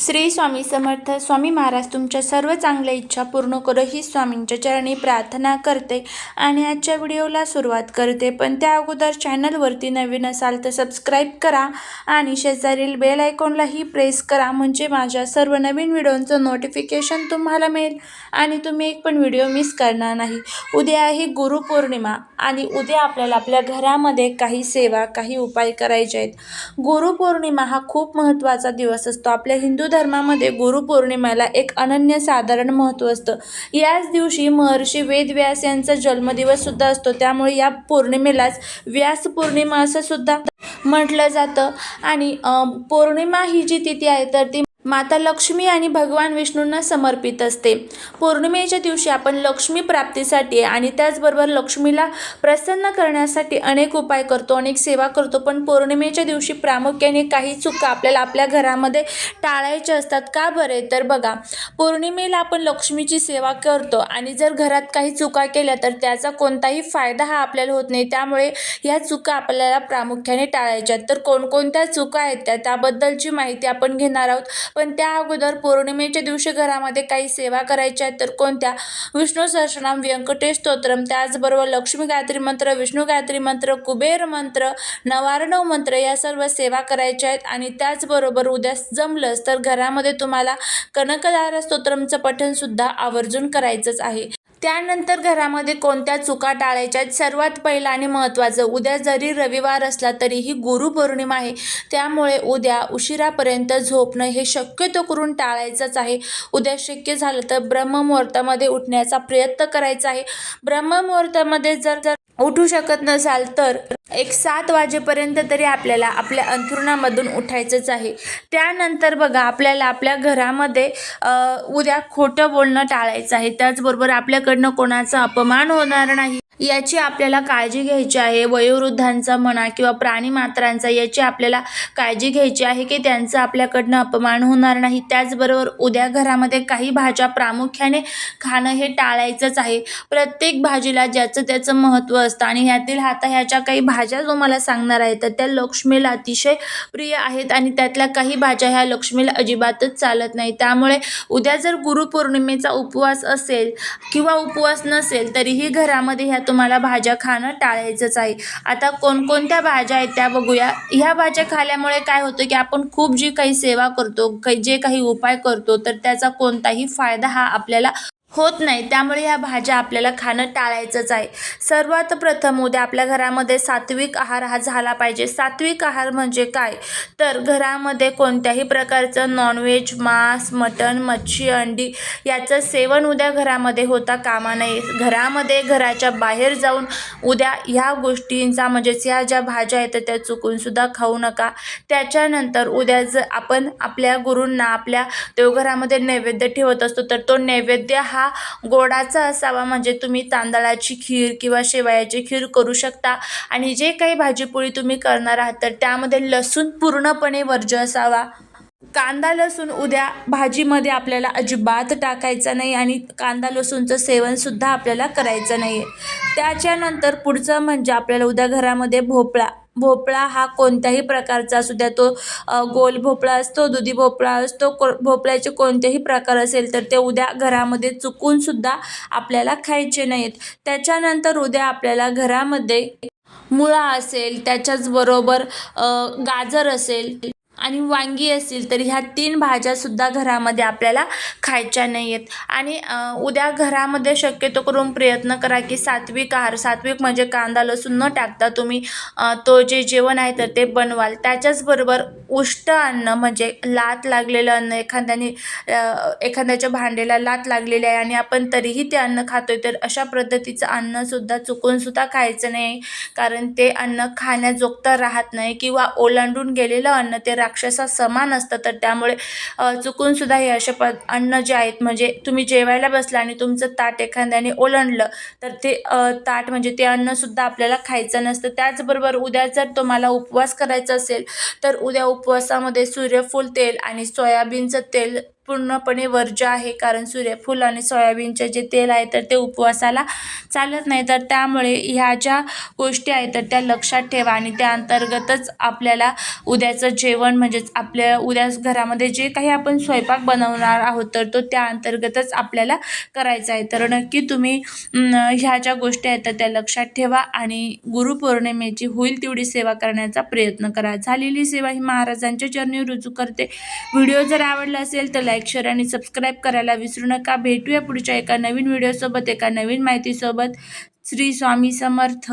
श्री स्वामी समर्थ स्वामी महाराज तुमच्या सर्व चांगल्या इच्छा पूर्ण करो ही स्वामींच्या चरणी प्रार्थना करते आणि आजच्या व्हिडिओला सुरुवात करते. पण त्या अगोदर चॅनलवरती नवीन असाल तर सबस्क्राईब करा आणि शेजारील बेल आयकॉनलाही प्रेस करा म्हणजे माझ्या सर्व नवीन व्हिडिओंचं नोटिफिकेशन तुम्हाला मिळेल आणि तुम्ही एक पण व्हिडिओ मिस करणार नाही. उद्या आहे गुरुपौर्णिमा आणि उद्या आपल्याला आपल्या घरामध्ये काही सेवा काही उपाय करायचे आहेत. गुरुपौर्णिमा हा खूप महत्त्वाचा दिवस असतो. आपल्या हिंदू धर्मामध्ये गुरुपौर्णिमेला एक अनन्यसाधारण महत्त्व असतं. याच दिवशी महर्षी वेदव्यास यांचा जन्मदिवस सुद्धा असतो. त्यामुळे या पौर्णिमेलाच व्यास पौर्णिमा असं सुद्धा म्हटलं जातं. आणि पौर्णिमा ही जी तिथी आहे तर ती माता लक्ष्मी आणि भगवान विष्णूंना समर्पित असते. पौर्णिमेच्या दिवशी आपण लक्ष्मी प्राप्तीसाठी आणि त्याचबरोबर लक्ष्मीला प्रसन्न करण्यासाठी अनेक उपाय करतो अनेक सेवा करतो. पण पौर्णिमेच्या दिवशी प्रामुख्याने काही चुका आपल्याला आपल्या घरामध्ये टाळायच्या असतात. का बरे? तर बघा पौर्णिमेला आपण लक्ष्मीची सेवा करतो आणि जर घरात काही चुका केल्या तर त्याचा कोणताही फायदा हा आपल्याला होत नाही. त्यामुळे ह्या चुका आपल्याला प्रामुख्याने टाळायच्या आहेत. तर कोणकोणत्या चुका आहेत त्या? त्याबद्दलची माहिती आपण घेणार आहोत. पण त्या अगोदर पौर्णिमेच्या दिवशी घरामध्ये काही सेवा करायच्या आहेत तर कोणत्या? विष्णू सहस्रनाम व्यंकटेश स्तोत्रम त्याचबरोबर लक्ष्मी गायत्री मंत्र विष्णू गायत्री मंत्र कुबेर मंत्र नवारणव मंत्र या सर्व सेवा करायच्या आहेत आणि त्याचबरोबर उद्या जमलंच तर घरामध्ये तुम्हाला कनकदार स्तोत्रमचं पठणसुद्धा आवर्जून करायचंच आहे. त्यानंतर घरामध्ये कोणत्या चुका टाळायच्या आहेत सर्वात पहिलं आणि महत्त्वाचं उद्या जरी रविवार असला तरीही गुरुपौर्णिमा आहे त्यामुळे उद्या उशिरापर्यंत झोपणं हे शक्यतो करून टाळायचंच आहे. उद्या शक्य झालं तर ब्रह्ममुहूर्तामध्ये उठण्याचा प्रयत्न करायचा आहे. ब्रह्ममुहूर्तामध्ये जर जर उठू शकत नसाल तर एक सात वाजेपर्यंत तरी आपल्याला आपल्या अंथरुणामधून उठायचंच आहे. त्यानंतर बघा आपल्याला आपल्या घरामध्ये उद्या खोटं बोलणं टाळायचं आहे. त्याचबरोबर आपल्या माझ्याकडनं कोणाचा अपमान होणार नाही. याची आपल्याला काळजी घ्यायची आहे. वयोवृद्धांचा म्हणा किंवा प्राणीमात्रांचा याची आपल्याला काळजी घ्यायची आहे की त्यांचा आपल्याकडनं अपमान होणार नाही. त्याचबरोबर उद्या घरामध्ये काही भाज्या प्रामुख्याने खाणं हे टाळायचंच आहे. प्रत्येक भाजीला ज्याचं त्याचं महत्त्व असतं आणि ह्यातील आता ह्याच्या काही भाज्या जो मला सांगणार आहे तर त्या लक्ष्मीला अतिशय प्रिय आहेत आणि त्यातल्या काही भाज्या ह्या लक्ष्मीला अजिबातच चालत नाही. त्यामुळे उद्या जर गुरुपौर्णिमेचा उपवास असेल किंवा उपवास नसेल तरीही घरामध्ये ह्या तुम्हाला भाज्या खाणं टाळायचंच आहे. आता कोणकोणत्या भाज्या आहेत त्या बघूया. ह्या भाज्या खाल्ल्यामुळे काय होतं की आपण खूप जी काही सेवा करतो काही जे काही उपाय करतो तर त्याचा कोणताही फायदा हा आपल्याला होत नाही. त्यामुळे ह्या भाज्या आपल्याला खाणं टाळायचंच आहे. सर्वात प्रथम उद्या आपल्या घरामध्ये सात्विक आहार हा झाला पाहिजे. सात्विक आहार म्हणजे काय? तर घरामध्ये कोणत्याही प्रकारचं नॉनव्हेज मांस मटण मच्छी अंडी याचं सेवन उद्या घरामध्ये होता कामा नये. घरामध्ये घराच्या बाहेर जाऊन उद्या ह्या गोष्टींचा म्हणजेच ह्या ज्या भाज्या आहेत त्या चुकूनसुद्धा खाऊ नका. त्याच्यानंतर उद्या जर आपण आपल्या गुरूंना आपल्या देवघरामध्ये नैवेद्य ठेवत असतो तर तो नैवेद्य हा हा गोडाचा असावा. म्हणजे तुम्ही तांदळाची खीर किंवा शेवयाची खीर करू शकता. आणि जे काही भाजीपोळी तुम्ही करणार आहात तर त्यामध्ये लसूण पूर्णपणे वर्ज्य असावा. कांदा लसूण उद्या भाजीमध्ये आपल्याला अजिबात टाकायचा नाही आणि कांदा लसूणचं सेवनसुद्धा आपल्याला करायचं नाही आहे त्याच्यानंतर पुढचं म्हणजे आपल्याला उद्या घरामध्ये भोपळा. भोपळा हा कोणत्याही प्रकारचा असू द्या तो गोल भोपळा असतो दुधी भोपळा असतो को भोपळ्याचे कोणतेही प्रकार असेल तर ते उद्या घरामध्ये चुकूनसुद्धा आपल्याला खायचे नाहीत. त्याच्यानंतर उद्या आपल्याला घरामध्ये मुळा असेल त्याच्याचबरोबर गाजर असेल. आणि वांगी असतील तर ह्या तीन भाज्यासुद्धा घरामध्ये आपल्याला खायच्या नाही आहेत आणि उद्या घरामध्ये शक्यतो करून प्रयत्न करा की सात्विक आहार सात्विक म्हणजे कांदा लसूण न टाकता तुम्ही तो जे जेवण आहे तर ते बनवाल. त्याच्याचबरोबर उष्ट अन्न म्हणजे लात लागलेलं अन्न एखाद्याने एखाद्याच्या भांडेला लात लागलेली आहे आणि आपण तरीही ते अन्न खातोय तर अशा पद्धतीचं अन्नसुद्धा चुकूनसुद्धा खायचं नाही. कारण ते अन्न खाण्याजोगतं राहत नाही किंवा ओलांडून गेलेलं अन्न ते राक्षसा समान असतं तर त्यामुळे चुकूनसुद्धा हे असे प अन्न जे आहेत म्हणजे तुम्ही जेवायला बसला आणि तुमचं ताट एखाद्याने ओलांडलं तर ते ताट म्हणजे ते अन्नसुद्धा आपल्याला खायचं नसतं. त्याचबरोबर उद्या जर तुम्हाला उपवास करायचा असेल तर उद्या उपवासामध्ये सूर्यफूल तेल आणि सोयाबीनचं तेल पूर्णपणे वर्ज्य आहे कारण सूर्यफूल आणि सोयाबीनचे जे तेल आहे तर ते उपवासाला चालत नाही. तर त्यामुळे ह्या ज्या गोष्टी आहेत तर त्या लक्षात ठेवा आणि त्या अंतर्गतच आपल्याला उद्याचं जेवण म्हणजेच आपल्या उद्या घरामध्ये जे काही आपण स्वयंपाक बनवणार आहोत तर तो त्या अंतर्गतच आपल्याला करायचा आहे. तर नक्की तुम्ही ह्या ज्या गोष्टी आहेत तर त्या लक्षात ठेवा आणि गुरुपौर्णिमेची होईल तेवढी सेवा करण्याचा प्रयत्न करा. झालेली सेवा ही महाराजांच्या चरणी रुजू करते. व्हिडिओ जर आवडला असेल तर लाईक लाईक शेअर आणि सबस्क्राईब करायला विसरू नका. भेटूया पुढच्या एका नवीन व्हिडिओसोबत एका नवीन माहितीसोबत. श्री स्वामी समर्थ.